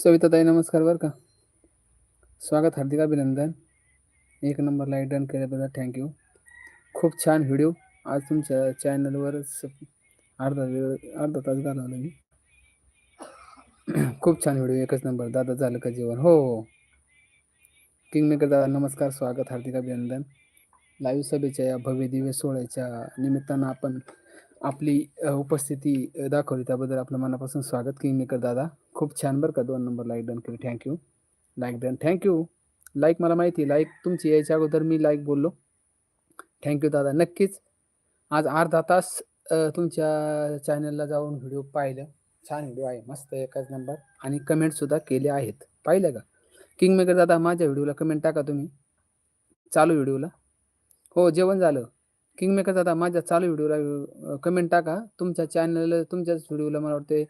सविताताई नमस्कार बरं का. स्वागत हार्दिक अभिनंदन. एक नंबर लाईक डन केल्याबद्दल थँक्यू खूप छान व्हिडिओ आज तुमच्या चॅनलवरच अर्धा वेळ अर्धा तास घालवला मी. खूप छान व्हिडिओ एकच नंबर. दादा झालं का जेवण? हो हो. किंगमेकर दादा नमस्कार स्वागत हार्दिक अभिनंदन. लाईव्ह सभेच्या या भव्य दिव्य सोहळ्याच्या निमित्तानं आपण आपली उपस्थिती दाखवली. त्याबद्दल आपलं मनापासून स्वागत किंगमेकर दादा. खूप छान बरं का दोन नंबर लाईक डन केली. Thank you like done thank you like मला माहिती लाईक तुमची यायच्या अगोदर मी लाईक बोललो. थँक्यू दादा. नक्कीच. आज अर्धा तास तुमच्या चॅनलला जाऊन व्हिडिओ पाहिलं. छान व्हिडिओ आहे. मस्त एकाच नंबर आणि कमेंटसुद्धा केले आहेत. पाहिलं का? किंगमेकर दादा माझ्या व्हिडिओला कमेंट टाका तुम्ही. चालू व्हिडिओला हो जेवण झालं. किंगमेकर दादा माझ्या चालू व्हिडिओला कमेंट टाका. तुमच्या चॅनल तुमच्याच व्हिडिओला मला वाटते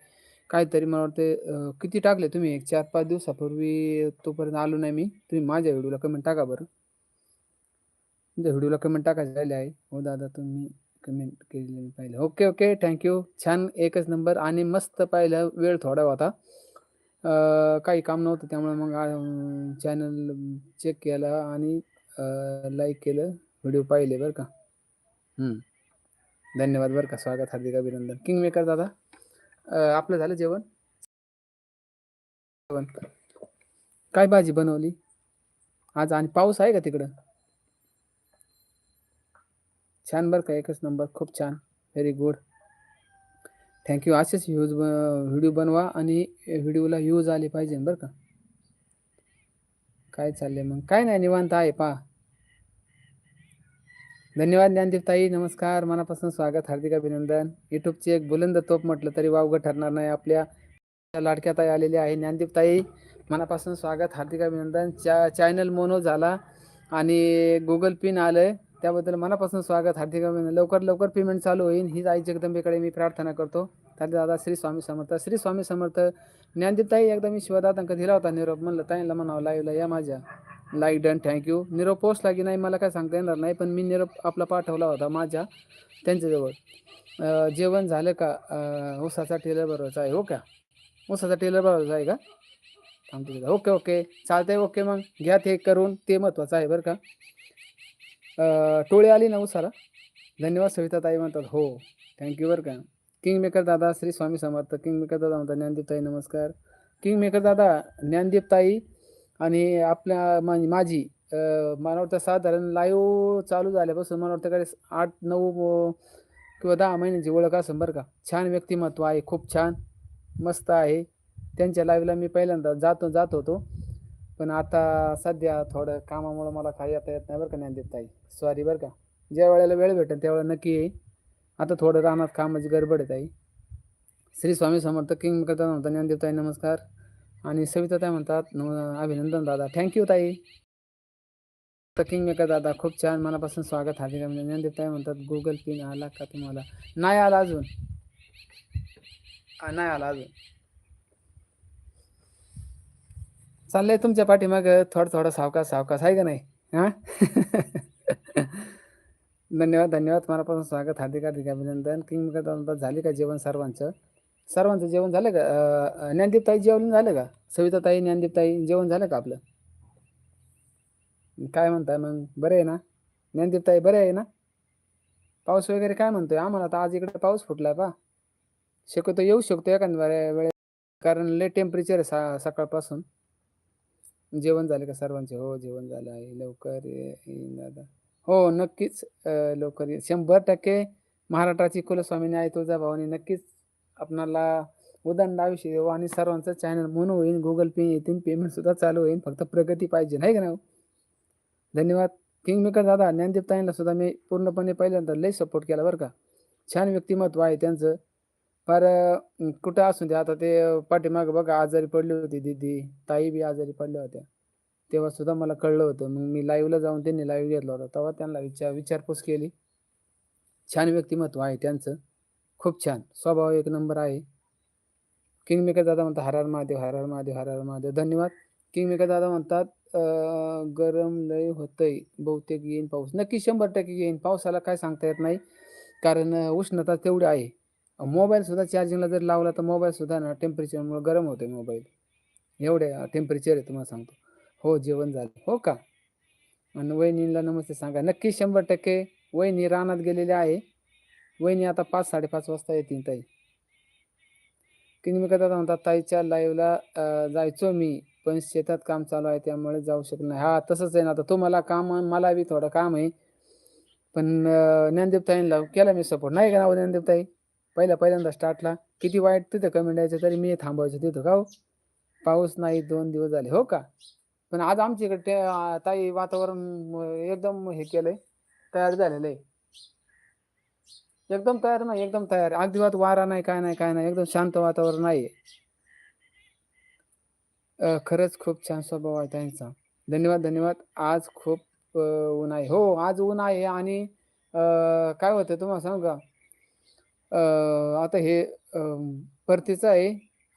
काहीतरी मला वाटते किती टाकले तुम्ही? एक चार पाच दिवसापूर्वी तोपर्यंत आलो नाही मी. तुम्ही माझ्या व्हिडिओला कमेंट टाका बरं. तुमच्या व्हिडिओला कमेंट टाकायचे राहिले आहे. हो दादा तुम्ही कमेंट केले मी पाहिलं. ओके ओके थँक्यू छान एकच नंबर आणि मस्त पाहिलं. वेळ थोडा होता. काही काम नव्हतं त्यामुळे मग चॅनल चेक केला आणि लाईक केलं. व्हिडिओ पाहिले बरं का. हं. धन्यवाद बरं का. स्वागत हार्दिक अभिनंदन. किंगमेकर दादा अ, आपलं झालं जेवण? जेवण काय भाजी बनवली? आज आणि पाऊस आहे का तिकडं? छान बरं का एकच नंबर. खूप छान. व्हेरी गुड थँक्यू असेच व्ह्यूज व्हिडिओ बनवा आणि व्हिडिओला व्ह्यूज आले पाहिजे बरं का. काय चाललंय मग? काय नाही निवांत आहे पहा. धन्यवाद ज्ञानदीपताई नमस्कार मनापासून स्वागत हार्दिक अभिनंदन. युट्यूबची एक बुलंद तोप म्हटलं तरी वावगं ठरणार नाही. आपल्या लाडक्या ताई आलेली आहे. ज्ञानदीपताई मनापासून स्वागत हार्दिक अभिनंदन. चा चॅनल मोनो झाला आणि गुगल पिन आलं त्याबद्दल मनापासून स्वागत हार्दिक अभिनंदन. लवकर लवकर पेमेंट चालू होईल. हीच आई जगदंबेकडे मी प्रार्थना करतो. दादा श्री स्वामी समर्थ. श्री स्वामी समर्थ ज्ञानदीताई एकदा मी शिवदादांक दिला होता निरोप. म्हणलं ताईला म्हणावं लाईव्हला या माझ्या. लाईक डन थँक्यू निरोप पोचला की नाही मला काय सांगता येणार नाही पण मी निरोप आपला पाठवला होता माझ्या त्यांच्याजवळ. जेवण झालं का? उसाचा टेलर बरोबरचा आहे हो का? उसाचा टेलर बरोबरचा आहे का? थांबतो ओके ओके. चालतंय ओके मग. घ्या ते करून ते महत्त्वाचं आहे बरं का. टोळी आली ना उसाला? धन्यवाद सविता ताई म्हणतात हो थँक्यू बरं का. किंगमेकर दादा श्री स्वामी समर्थ किंगमेकर दादा म्हणतात ज्ञानदीप ताई नमस्कार किंगमेकर दादा ज्ञानदीप ताई आणि आपल्या माझी मला वाटतं साधारण लाईव्ह चालू झाल्यापासून मला वाटतं काय आठ नऊ किंवा दहा महिन्यांची ओळख असं बरं का. छान व्यक्तिमत्व आहे खूप छान मस्त आहे. त्यांच्या लाईव्हला मी पहिल्यांदा जातो जात होतो. पण आता सध्या थोडं कामामुळं मला काही येता येत नाही बरं का ज्ञानदीप ताई सॉरी बरं का. ज्या वेळेला वेळ भेटेल त्यावेळेला नक्की येईल आता थोडं रानात कामाची गडबड आहे ताई. श्री स्वामी समर्थ किंग करता म्हणता ज्ञानदेव ताई नमस्कार. आणि सविता ताई म्हणतात अभिनंदन दादा. थँक्यू ताई. तर किंग मेकर दादा खूप छान मनापासून स्वागत हार्दिक म्हणजे ज्ञानदेव ताई म्हणतात गुगल पिन आला का तुम्हाला? नाही आला अजून. नाही आला अजून. चाललंय तुमच्या पाठीमाग थोडं थोडं सावकाश सावकाश आहे का नाही? हा? धन्यवाद धन्यवाद. मनापासून स्वागत हार्दिक हार्दिक अभिनंदन. किंग झाले का जेवण सर्वांचं? सर्वांचं जेवण झालं का? ज्ञानदीपताई ज्ञानदीप ताई जेवण झालं का? सविता ताई ज्ञानदीप ताई जेवण झालं का आपलं? काय म्हणताय मग? बरं आहे ना? ज्ञानदीप ताई बरे आहे ना? पाऊस वगैरे काय म्हणतोय? आम्हाला आता आज इकडे पाऊस फुटलाय पा शक्यतो येऊ शकतो एखाद्या वेळे कारण लय टेम्परेचर आहे सा सकाळपासून. जेवण झालं का सर्वांचे? हो जेवण झालं आहे. लवकर ये- दादा. हो नक्कीच. लवकर येईल. शंभर टक्के महाराष्ट्राची कुलस्वामिनी आहे तुळजाभवानी नक्कीच आपणाला उदंड आयुष्य आणि सर्वांचं चॅनल म्हणून होईल गुगल पे येतील पेमेंट सुद्धा चालू होईल फक्त प्रगती पाहिजे नाही का ना धन्यवाद. किंग मेकर दादा ज्ञानदीप ताईंना सुद्धा मी पूर्णपणे पहिल्यांदा लय सपोर्ट केला बरं का. छान व्यक्तिमत्व आहे त्यांचं. फार कुठं असून दे. आता ते पाठीमागं बघा आजारी पडली होती दीदी. ताई बी आजारी पडल्या होत्या. तेव्हा सुद्धा मला कळलं होतं. मग मी लाईव्हला जाऊन त्यांनी लाईव्ह घेतला होता. तेव्हा त्यांना विचार विचारपूस केली. छान व्यक्तिमत्व आहे त्यांचं. खूप छान. स्वभाव एक नंबर आहे. किंग मेकर दादा म्हणतात हर हर महादेव हर हर महादेव हर हर महादेव. धन्यवाद. किंग मेकर दादा म्हणतात गरम लय होतंय. बहुतेक येईन पाऊस. नक्की शंभर टक्के येईन. पावसाला काय सांगता येत नाही. कारण उष्णता तेवढी आहे. मोबाईल सुद्धा चार्जिंगला जर लावला तर मोबाईल सुद्धा ना टेम्परेचरमुळे गरम होतोय मोबाईल. एवढे टेम्परेचर आहे तुम्हाला सांगतो. हो जेवण झालं. हो का? आणि वहिनीला नमस्ते सांगा. नक्की शंभर टक्के वहिनी रानात गेलेली आहे. वहिनी आता पाच साडेपाच वाजता येतील ताई. की मी कदा म्हणतात ताईच्या लाईव्हला जायचो मी पण शेतात काम चालू आहे त्यामुळे जाऊ शकत नाही. हा तसंच आहे ना. आता तुम्हाला काम मला बी थोडं काम आहे. पण ज्ञानदेवताईंना केला मी सपोर्ट नाही का नाव ज्ञानदेवताई पहिला पहिल्यांदा स्टार्टला किती वाईट तिथं कमेंट यायचं तरी मी थांबायचं तिथं. का हो? पाऊस नाही दोन दिवस झाले. हो का? पण आज आमच्या इकडे ते, ताई वातावरण अं, एकदम हे केलंय तयार झालेलं आहे. एकदम तयार नाही एकदम तयार. अगदी वारा नाही काय नाही काय नाही. एकदम शांत वातावरण आहे. खरंच खूप छान स्वभाव आहे त्यांचा धन्यवाद धन्यवाद. आज खूप ऊन आहे. हो आज ऊन आहे आणि काय होतं तुम्हाला सांगू का? आता हे परतीचं आहे.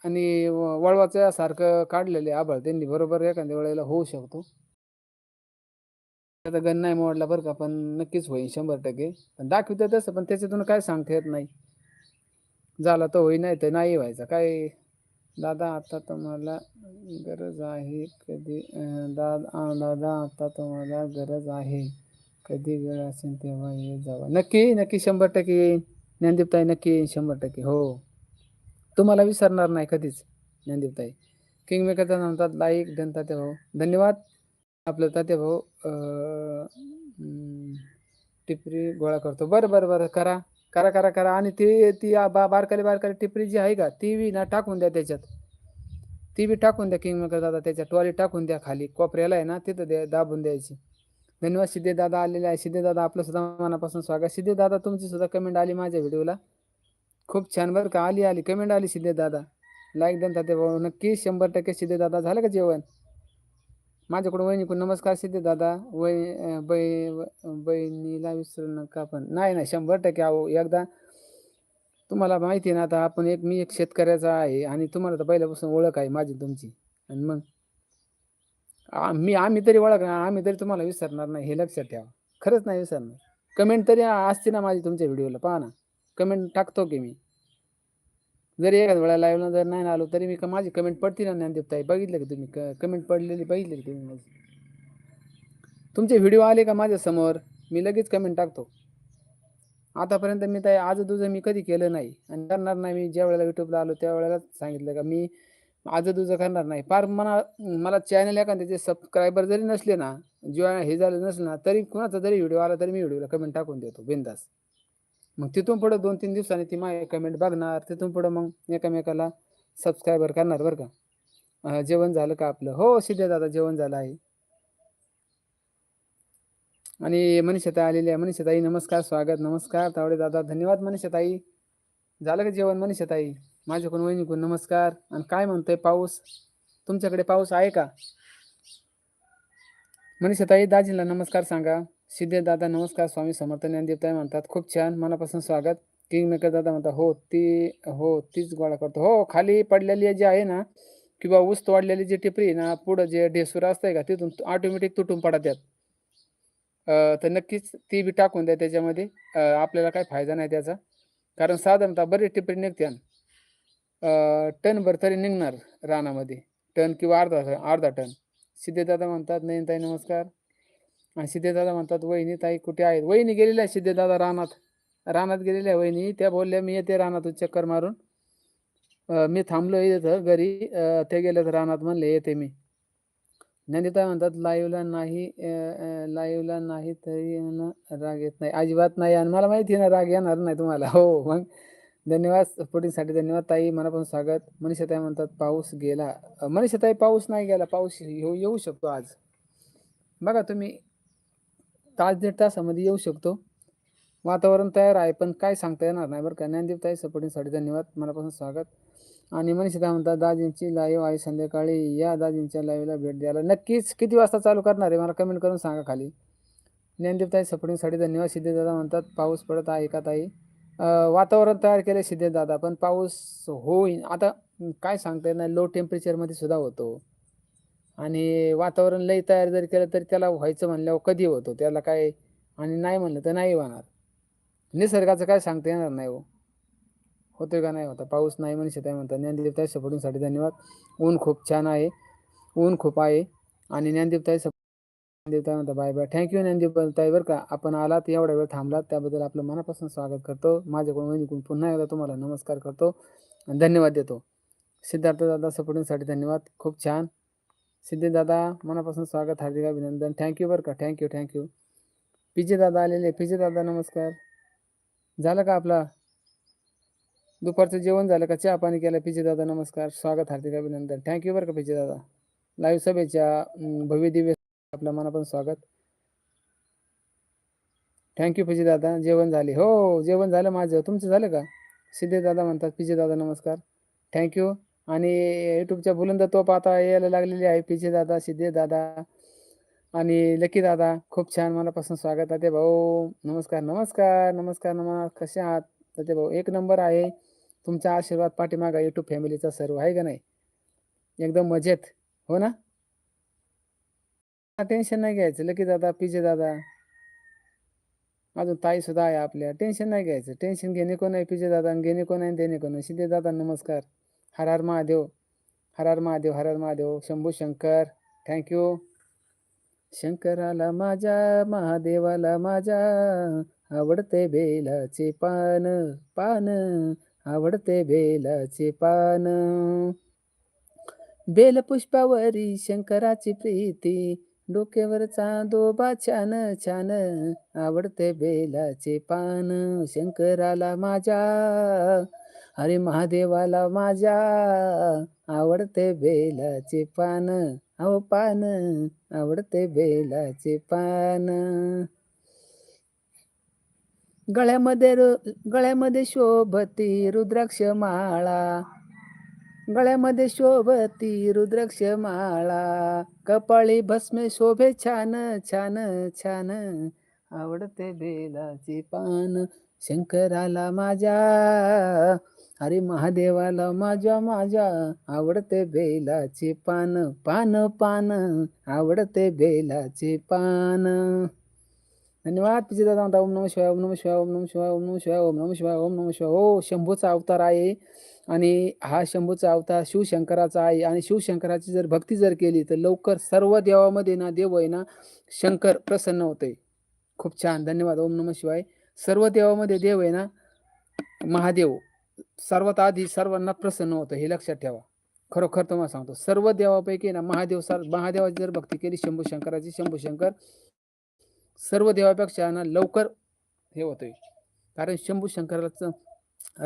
आणि व- वळवाचं सारखं काढलेले आभळ आभाळ त्यांनी बरोबर एखाद्या वेळेला होऊ शकतो. आता गण नाही मोडला बरं का पण नक्कीच होईल शंभर टक्के. पण दाखवतं तसं पण त्याच्यातून काय सांगता येत नाही. झाला तर होई नाही तर नाही व्हायचा. काय दादा आता तुम्हाला गरज आहे कधी? अं, दादा अं, दादा आता तुम्हाला गरज आहे कधी वेळ असेल तेव्हा ये जावा. नक्की नक्की शंभर टक्के येईन. ज्ञानदीपताई नक्की येईन शंभर टक्के. हो. तुम्हाला विसरणार नाही कधीच ज्ञानदेवताई. किंग मेकर म्हणतात लाईक डन तात्या भाऊ. धन्यवाद. आपलं तात्या भाऊ टिपरी गोळा करतो. बरं बरं बरं करा. करा करा करा. आणि ती ती बा बारकाली बारकाली टिपरी जी आहे का ती बी ना टाकून द्या त्याच्यात. ती बी टाकून द्या किंग मेकर दादा त्याच्या टॉली टाकून द्या खाली. कोपऱ्याला आहे ना तिथं द्या दाबून द्यायची. धन्यवाद. सिद्धे दादा आलेले आहे. सिद्धे दादा आपलं सुद्धा मनापासून स्वागत. सिद्धे दादा तुमची सुद्धा कमेंट आली माझ्या व्हिडिओला खूप छान बरं का. आली आली. कमेंट आली सिद्धे दादा. लाईक देन ते भाऊ नक्की शंभर टक्के सिद्धे दादा. झालं का जेवण? माझ्याकडून वहिनीकडून नमस्कार सिद्धे दादा. वही बै बहिणीला विसरू नका पण नाही नाही. शंभर टक्के आहो एकदा तुम्हाला माहिती आहे ना आता आपण एक मी एक शेतकऱ्याचा आहे आणि तुम्हाला तर पहिल्यापासून ओळख आहे माझी तुमची. आणि मग आ- मी आम्ही तरी ओळखणार आम्ही तरी तुम्हाला विसरणार नाही हे लक्षात ठेवा. खरंच नाही विसरणार. कमेंट तरी असते ना माझी तुमच्या व्हिडिओला. पहा ना. कमेंट टाकतो की मी. जरी एखाद वेळा लाईव्हला जर नाही आलो तरी मी माझी कमेंट पडते ना ज्ञानदेव ताई बघितलं की तुम्ही? क कमेंट पडलेली बघितली की तुम्ही माझी? तुमचे व्हिडिओ आले का माझ्यासमोर मी लगेच कमेंट टाकतो. आतापर्यंत मी ताई आज तुझं मी कधी केलं नाही आणि करणार नाही मी. ज्या वेळेला युट्यूबला आलो त्या वेळेला सांगितलं का मी आज तुझं करणार नाही. फार मला मला चॅनल एखाद्याचे सबस्क्रायबर जरी नसले ना जेव्हा हे झालं नसलं ना तरी कुणाचा जरी व्हिडिओ आला तरी मी व्हिडिओला कमेंट टाकून देतो. बिंदास. मग तिथून पुढं दोन तीन दिवसांनी ती माझी कमेंट बघणार तिथून पुढं मग एकमेकाला सबस्क्रायबर करणार बरं का. जेवण झालं का आपलं? हो सिद्धे दादा जेवण झालं आहे. आणि मनीषाताई आलेली आहे. मनीषाताई नमस्कार स्वागत नमस्कार. तावडे दादा धन्यवाद मनीषताई. झालं का जेवण मनीषाताई? माझ्याकडून वहिनीकडून नमस्कार. आणि काय म्हणतोय पाऊस? तुमच्याकडे पाऊस आहे का? मनीषाताई दाजींना नमस्कार सांगा. दादा नमस्कार. स्वामी समर्थ ज्ञानदेवताई म्हणतात खूप छान मनापासून स्वागत. किंग मेकर दादा म्हणतात हो ती हो तीच गोळा करतो. हो खाली पडलेली जी आहे ना किंवा ऊस तोडलेली जी टिपरी आहे ना पुढं जे ढेसूर असतंय का तिथून ऑटोमॅटिक तुटून पडत त्यात तर नक्कीच ती बी टाकून द्या त्याच्यामध्ये. आपल्याला काय फायदा नाही त्याचा. कारण साधारणतः बरेच टिपरी निघत्या टनभर तरी निघणार रानामध्ये. टन किंवा अर्धा अर्धा टन. सिद्धेदादा म्हणतात नयनताई नमस्कार. आणि सिद्धेदादा म्हणतात वहिनी ताई कुठे आहेत? वहिनी गेलेल्या सिद्धेदादा रानात. रानात गेलेल्या वहिनी. त्या बोलल्या मी येते रानातून चक्कर मारून. मी थांबलो इथं घरी. ते गेले रानात म्हणले येते मी. ज्ञानिता म्हणतात लाईव्हला नाही लाईव्हला नाही तरी राग येत नाही. अजिबात नाही आणि मला माहिती आहे ना राग येणार नाही तुम्हाला. हो मग धन्यवाद. सपोर्टिंगसाठी धन्यवाद ताई. मनापासून स्वागत. मनीषाताई म्हणतात पाऊस गेला. अ, मनीषाताई पाऊस नाही गेला. पाऊस येऊ येऊ शकतो आज. बघा तुम्ही तास दीड तासामध्ये येऊ शकतो. वातावरण तयार आहे पण काय सांगता येणार नाही बरं का. ज्ञानदेव ताई सपोर्टिंगसाठी धन्यवाद. मनापासून स्वागत. आणि मनीषिता म्हणतात दाजींची लाईव्ह आहे संध्याकाळी. या दाजींच्या लाईव्हला भेट द्यायला नक्कीच किती वाजता चालू करणार आहे? मला कमेंट करून सांगा खाली. ज्ञानदेव ताई सपोर्टिंगसाठी धन्यवाद. सिद्धेदादा म्हणतात पाऊस पडत आहे का ताई? वातावरण तयार केले सिद्धेदादा पण पाऊस होईन. आता काय सांगता येत नाही. लो टेम्परेचरमध्ये सुद्धा होतो. आणि वातावरण लई तयार जरी केलं तरी त्याला व्हायचं म्हणल्यावर कधी होतो? त्याला काय आणि नाही म्हणलं तर नाही होणार. निसर्गाचं काय सांगता येणार नाही हो. होतोय का नाही होता? पाऊस नाही म्हणून शेताय म्हणतात ज्ञानदेवताई सपोर्टिंगसाठी धन्यवाद. ऊन खूप छान आहे. ऊन खूप आहे. आणि ज्ञानदेवताई देवता म्हणता बाय बाय थँक्यू ज्ञानदेवताई बरं का. आपण आलात एवढा वेळ थांबलात. त्याबद्दल आपलं मनापासून स्वागत करतो. माझ्याकडून म्हणजे वहिनीकडून पुन्हा एकदा तुम्हाला नमस्कार करतो. आणि धन्यवाद देतो. सिद्धार्थ दादा सपोर्टिंगसाठी धन्यवाद. खूप छान. सिद्धी दादा मनापासून स्वागत हार्दिक अभिनंदन. थँक्यू बरं का? थँक्यू थँक्यू पिजे दादा आलेले पिजे दादा नमस्कार. झालं का आपला? दुपारचं जेवण झालं का? चहा पाणी केलं? पिजे दादा नमस्कार. स्वागत हार्दिक अभिनंदन. थँक्यू बरं का पिजे दादा? लाईव्ह सभेच्या भव्य दिव्य आपल्या मनापासून स्वागत. थँक्यू पिजे दादा. जेवण झाले. हो जेवण झालं माझं. तुमचं झालं का? सिद्धे दादा म्हणतात. पिजे दादा नमस्कार. थँक्यू आणि यूट्यूबच्या बुलंद तोप आता यायला लागलेली आहे. पीजे दादा सिद्धे दादा आणि लकी दादा खूप छान मनापासून स्वागत आहे. भाऊ नमस्कार नमस्कार नमस्कार नमस्कार. कसे आहात? ते भाऊ एक नंबर आहे. तुमचा आशीर्वाद पाठीमागा यूट्यूब फॅमिलीचा सर्व आहे का नाही? एकदम मजेत हो ना? टेन्शन नाही घ्यायचं. लकी दादा पिजे दादा. अजून ताई सुद्धा आहे आपल्या. टेन्शन नाही घ्यायचं. टेन्शन घेणे कोण आहे? पिजे दादा आणि घेणे कोण आहे? आणि देणे कोण आहे? सिद्धे दादा नमस्कार. हर हर महादेव हर हर महादेव हर हर महादेव शंभू शंकर थँक्यू शंकराला माझ्या महादेवाला माझ्या आवडते बेलाचे पान पान आवडते बेलाचे पान. बेलपुष्पावरी शंकराची प्रीती डोक्यावर चांदोबा छान छान आवडते बेलाचे पान. शंकराला माझ्या अरे महादेवाला माझ्या आवडते बेलाचे पान. अहो पान. आवडते बेलाचे पान. गळ्यामध्ये रु- गळ्यामध्ये शोभती रुद्राक्ष माळा. गळ्यामध्ये शोभती रुद्राक्ष माळा. कपाळी भस्मे शोभे छान छान छान. आवडते बेलाचे पान. शंकराला माझ्या अरे महादेवाला माझ्या माझ्या आवडते बेलाचे पान पान पान आवडते बेलाचे पान. धन्यवाद पिचे दादा म्हणता ओम नम शिवाय ओम नम शिवाय ओम नम शिवाय ओम नम शिवाय ओम नम शिवाय ओम नम शिवाय. हो शंभूचा अवतार आहे आणि हा शंभूचा अवतार शिवशंकराचा आहे. आणि शिवशंकराची जर भक्ती जर केली तर लवकर सर्व देवामध्ये ना देव आहे ना शंकर प्रसन्न होते खूप छान धन्यवाद ओम नम शिवाय. सर्व देवामध्ये देव आहे ना महादेव. सर्वात आधी सर्वांना प्रसन्न होतं हे लक्षात ठेवा. खरोखर तुम्हाला सांगतो सर्व देवापैकी ना महादेव सर महादेवाची जर भक्ती केली शंभू शंकराची शंभू शंकर सर्व देवापेक्षा ना लवकर हे होतंय. कारण शंभू शंकराचं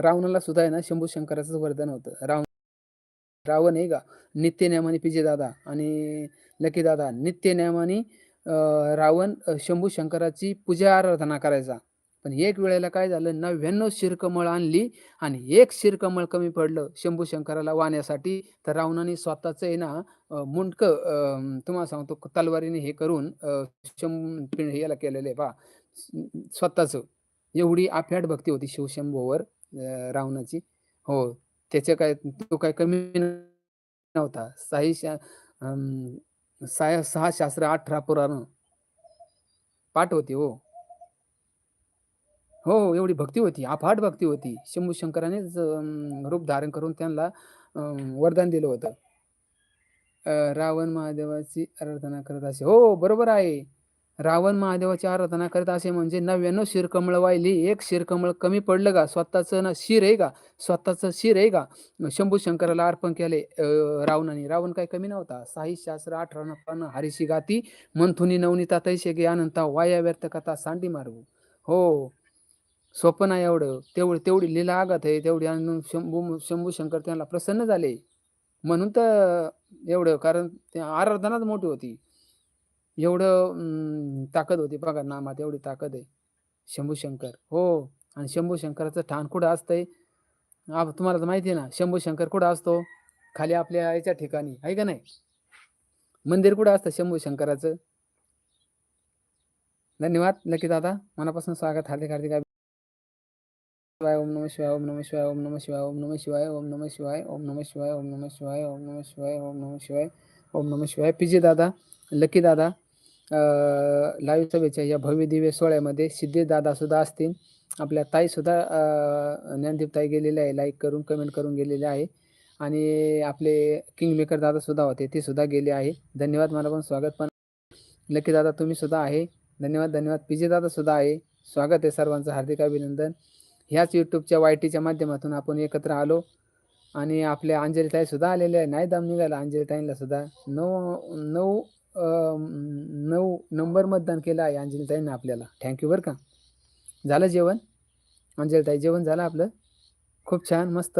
रावणाला सुद्धा आहे ना शंभू शंकराचं वरदान होतं. रावण रावण आहे का? नित्यनेमाने पिजे दादा आणि लकी दादा नित्यनेमाने रावण शंभू शंकराची पूजा आराधना करायचा. पण एक वेळेला काय झालं नव्याण्णव शिरकमळ आणली आणि एक शिरकमळ कमी पडलं शंभू शंकराला वाहण्यासाठी तर रावणाने स्वतःचं आहे ना मुंडक मुंडकं तुम्हाला सांगतो तलवारीने हे करून शंभ याला केलेलं आहे पहा. स्वतःचं. एवढी अफाट भक्ती होती शिवशंभूवर रावणाची. हो त्याचे काय तो काय कमी नव्हता. साई शा सहा शास्त्र अठरा पुराण पाठ होती हो. हो हो एवढी भक्ती होती अफाट भक्ती होती. शंभू शंकरानेच अं, रूप धारण करून त्यांना वरदान दिलं होतं. रावण महादेवाची आराधना करत असे. हो बरोबर आहे. रावण महादेवाची आराधना करत असे म्हणजे नव्याण्णव शिरकमळ वाहिली. एक शिरकमळ कमी पडलं का? स्वतःचं ना शिर आहे का? स्वतःचं शिर आहे का? शंभू शंकराला अर्पण केले रावणाने. रावण काही कमी नव्हता. साही शास्त्र अठरा पान हरिशी गाती. मंथुनी नवनीता तैसे गे अनंता. वाया व्यर्थ कथा सांडी मार्गू हो. स्वप्न आहे एवढं. तेवढी तेवढी लीला आगत आहे तेवढी आणि शंभू शंभू शंकर त्यांना प्रसन्न झाले. म्हणून तर एवढं कारण ते आराधनाच मोठी होती. एवढं ताकद होती बघा नामात एवढी ताकद आहे. शंभू शंकर हो. आणि शंभू शंकराचं ठाण कुठं असतंय? आप तुम्हाला तर माहिती आहे ना शंभू शंकर कुठं असतो? खाली आपल्या याच्या ठिकाणी आहे का नाही? मंदिर कुठं असतं शंभू शंकराचं? धन्यवाद लकी दादा. मनापासून स्वागत हार्दिक हार्दिक शिवाय ओम नम शिवाय ओम नम शिवाय ओम नम शिवाय ओम नम शिवाय ओम नम शिवाय ओम नम शिवाय ओम नम शिवाय ओम नम शिवाय ओम नम शिवाय ओम नम शिवाय पीजे दादा लकी दादा लाईव्ह सभेच्या या भव्य दिव्य सोहळ्यामध्ये सिद्धे दादा सुद्धा असतील आपल्या ताईसुद्धा ज्ञानदीप ताई गेलेले आहे लाईक करून कमेंट करून गेलेले आहे आणि आपले किंगमेकर दादासुद्धा होते ते सुद्धा गेले आहे धन्यवाद मला पण स्वागत पण लकी दादा तुम्ही सुद्धा आहे धन्यवाद धन्यवाद पी दादा दादासुद्धा आहे स्वागत आहे सर्वांचं हार्दिक अभिनंदन ह्याच यूट्यूबच्या वाय टीच्या माध्यमातून आपण एकत्र आलो. आणि आपल्या अंजली सुद्धा आलेले आहे. नाही दम निघाला. अंजली सुद्धा नऊ नऊ नऊ नंबर मतदान केलं आहे अंजलीताईंना आपल्याला. थँक्यू बरं का. झालं जेवण? अंजलीताई जेवण झालं आपलं? खूप छान मस्त.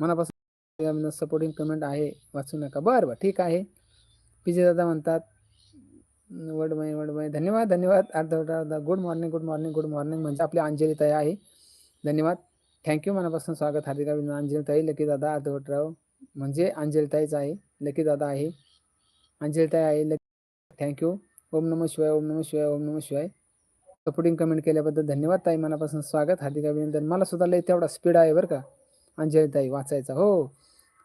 मनापासून सपोर्टिंग कमेंट आहे. वाचू नका. बरं बरं. ठीक आहे. पी दादा म्हणतात वडमय वडमय. धन्यवाद धन्यवाद. अर्धा अर्धा good morning good morning good morning म्हणजे आपली अंजली ताई आहे. धन्यवाद थँक्यू मनापासून स्वागत हार्दिक अभिनंदन अंजली लकी दादा अर्धवटराव म्हणजे अंजलताईच आहे लकी दादा आहे अंजलताई आहे लकी थँक्यू ओम नम शिवाय ओम नम शिवाय ओम नम शिवाय सपोर्टिंग कमेंट केल्याबद्दल धन्यवाद ताई मनापासून स्वागत हार्दिक अभिनंदन मला सुद्धा लई तेवढा स्पीड आहे बरं का अंजली ताई वाचायचा हो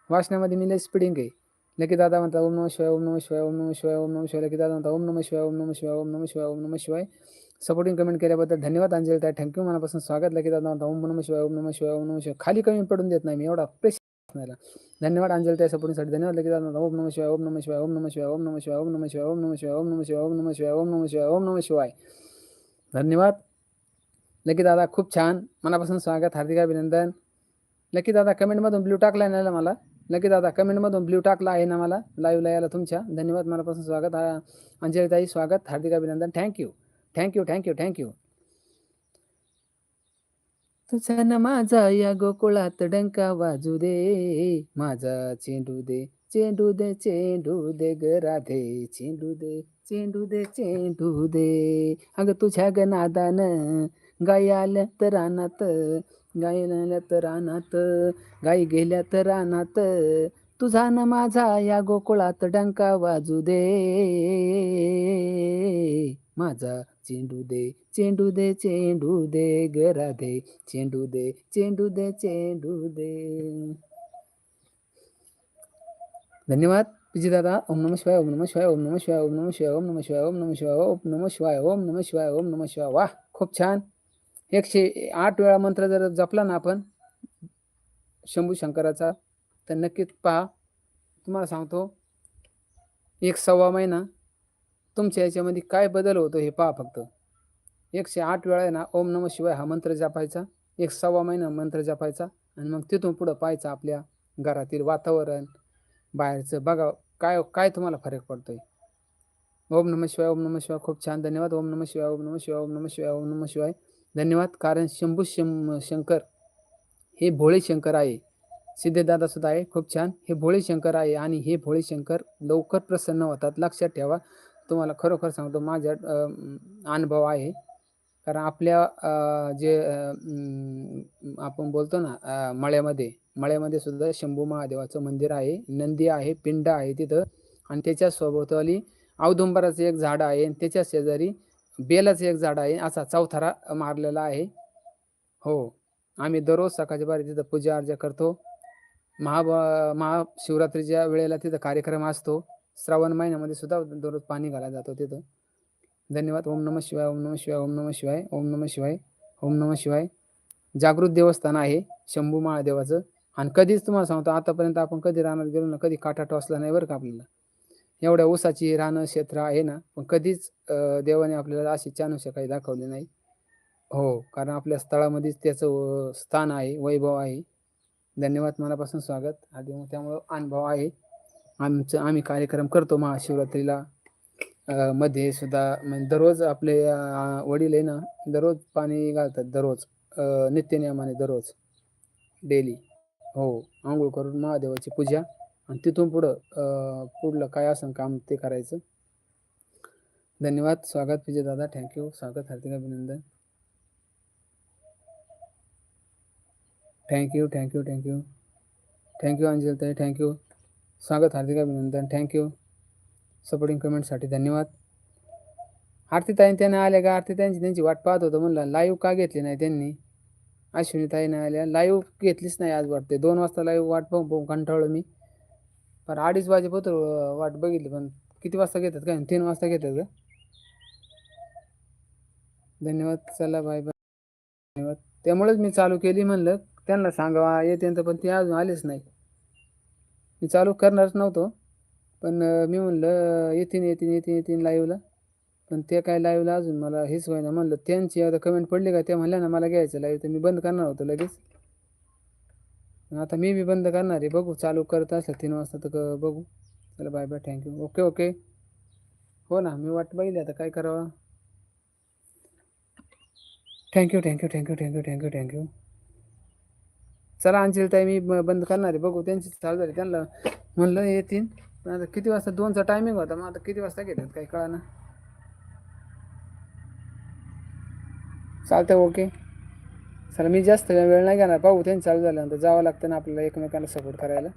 वाचण्यामध्ये मी लई स्पीडिंग आहे लकी दादा म्हणता ओम नम शिवाय ओम नम शिवाय ओम नम शिवाय ओम नम शिवाय लकी दादा म्हणता ओम नम शिवाय ओम नम शिवाय ओम नम शिवाय ओम नम शिवाय सपोर्टिंग कमेंट केल्याबद्दल धन्यवाद अंजली ताई थँक्यू मनापासून स्वागत लकी दादा ओम नम शिवाय ओम नम शिवाय ओम नम शिवाय खाली कमी पडून देत नाही मी एवढा प्रेस धन्यवाद अंजली ताई सपोर्टिंगसाठी धन्यवाद लकी ओम नम शिवाय ओम नम शिवाय ओम नम शिवाय ओम नम शिवाय ओम नम शिवाय ओम नम शिवाय ओम नम शिवाय ओम नम शिवाय ओम नम शिवाय ओम नम शिवाय धन्यवाद लकी दादा खूप छान मनापासून स्वागत हार्दिक अभिनंदन लकी दादा कमेंटमधून ब्ल्यू टाकला नाही मला लकी दादा कमेंटमधून ब्ल्यू टाकला आहे ना मला लाईव्हला यायला तुमच्या धन्यवाद मनापासून स्वागत अंजलीताई स्वागत हार्दिक अभिनंदन थँक्यू थँक्यू थँक्यू थँक्यू तुझा ना माझा या गोकुळात डंका वाजू दे माझा चेंडू दे चेंडू दे चेंडू दे ग राधे चेंडू दे चेंडू दे चेंडू दे. अगं तुझ्या ग नादान गाय आल्या तर रानात गाई तर रानात गाई गेल्या तर रानात. तुझा न माझा या गोकुळात डंका वाजू दे माझा चेंडू दे चेंडू दे चेंडू दे गरा दे चेंडू दे चेंडू दे चेंडू दे धन्यवाद पिजी दादा ओम नम शिवाय ओम नम शिवाय ओम नम शिवाय ओम नम शिवाय ओम नम शिवाय ओम नम शिवाय ओम नम शिवाय ओम नम शिवाय ओम नम शिवाय. वाह खूप छान. एकशे आठ वेळा मंत्र जर जपला ना आपण शंभू शंकराचा तर नक्कीच पहा तुम्हाला सांगतो एक सव्वा महिना तुमच्या याच्यामध्ये काय बदल होतो हे पहा फक्त. एकशे आठ वेळा आहे ना ओम नम शिवाय हा मंत्र जपायचा. एक सव्वा महिना मंत्र जपायचा. आणि मग तिथून पुढं पाहायचं आपल्या घरातील वातावरण बाहेरचं बघा काय काय तुम्हाला फरक पडतोय. ओम नम शिवाय ओम नम शिवाय. खूप छान. धन्यवाद. ओम नम शिवाय ओम नम शिवाय ओम नम शिवाय ओम नम शिवाय. धन्यवाद. कारण शंभू शं शंकर हे भोळे शंकर आहे. सिद्धदादा सुद्धा आहे. खूप छान. हे भोळे शंकर आहे. आणि हे भोळे शंकर लवकर प्रसन्न होतात. लक्षात ठेवा. तुम्हाला खरोखर सांगतो माझ्या अनुभव आहे. कारण आपल्या जे आपण बोलतो ना मळ्यामध्ये मळ्यामध्ये सुद्धा शंभू महादेवाचं मंदिर आहे नंदी आहे पिंड आहे तिथं. आणि त्याच्या सोबतवाली औदुंबराचं एक झाड आहे आणि त्याच्या शेजारी बेलाचं एक झाड आहे असा चौथारा मारलेला आहे. हो आम्ही दररोज सकाळच्या बारी तिथं पूजा अर्जा करतो. महा महाशिवरात्रीच्या वेळेला तिथं कार्यक्रम असतो. श्रावण महिन्यामध्ये सुद्धा दररोज पाणी घाला जातो तिथं. धन्यवाद. ओम नम शिवाय ओम नम शिवाय ओम नम शिवाय ओम नम शिवाय ओम नम शिवाय. जागृत देवस्थान आहे शंभू महादेवाचं. आणि कधीच तुम्हाला सांगतो आतापर्यंत आपण कधी रानात गेलो ना कधी काठा टोचला नाही बरं का आपल्याला. एवढ्या ऊसाची रानं क्षेत्र आहे ना पण कधीच देवाने आपल्याला अशी चानुष्य काही दाखवली नाही. हो कारण आपल्या स्थळामध्येच त्याचं स्थान आहे वैभव आहे. धन्यवाद. मनापासून स्वागत. आणि त्यामुळं अनुभव आहे. आमचं आम्ही कार्यक्रम करतो महाशिवरात्रीला. मध्ये सुद्धा म्हणजे दररोज आपले वडील आहे ना दररोज पाणी घालतात दररोज. नित्यनियमाने दररोज. डेली. हो आंघोळ करून महादेवाची पूजा. आणि तिथून पुढं पुढलं काय असं काम ते करायचं. धन्यवाद. स्वागत विजय दादा. थँक्यू स्वागत. हार्दिक अभिनंदन. Thank you thank you thank you thank you Anjal ताई थँक्यू स्वागत हार्दिक अभिनंदन. थँक्यू सपोर्टिंग कमेंटसाठी धन्यवाद. आरती ताई त्याने आल्या का? आरती त्यांची त्यांची वाट पाहत होतं. म्हणलं लाईव्ह का घेतली नाही त्यांनी? अश्विनी नाही आल्या. लाईव्ह घेतलीच नाही आज वाटते दोन वाजता लाईव्ह वाट पाहून पाहून कंटाळलो मी. पण अडीच वाजेपत्र वाट बघितली. पण किती वाजता घेतात काय? तीन वाजता घेतात का? धन्यवाद. चला बाय बाय धन्यवाद. त्यामुळेच मी चालू केली म्हणलं. त्यांना सांगावा येते तर पण ते अजून आलेच नाही. मी चालू करणारच नव्हतो. पण मी म्हणलं येतीन येतीन येतीन येतीन लाईव्हला पण ते काय लाईव्हला अजून मला हेच व्हायला म्हणलं त्यांची आता कमेंट पडली का? त्या म्हणल्या ना मला घ्यायचं लाईव्ह तर मी बंद करणार होतो लगेच. आता मी बी बंद करणार आहे. बघू चालू करत असलं तीन वाजता तर बघू. चला bye bye thank you okay okay हो ना मी वाट बघितली आता काय करावं? Thank you thank you thank you thank you thank you thank you चला अंजलीताई मी ब- बंद करणार आहे. बघू त्यांची चालू झाली. त्यांना म्हणलं येतील आता किती वाजता? दोनचा टायमिंग होता. मग आता किती वाजता घेतात? काही कळा ना चालतं ओके चला मी जास्त वेळ नाही घेणार. पाहू त्यांनी चालू झाल्यानंतर जावं लागतं ना आपल्याला एकमेकांना सपोर्ट करायला.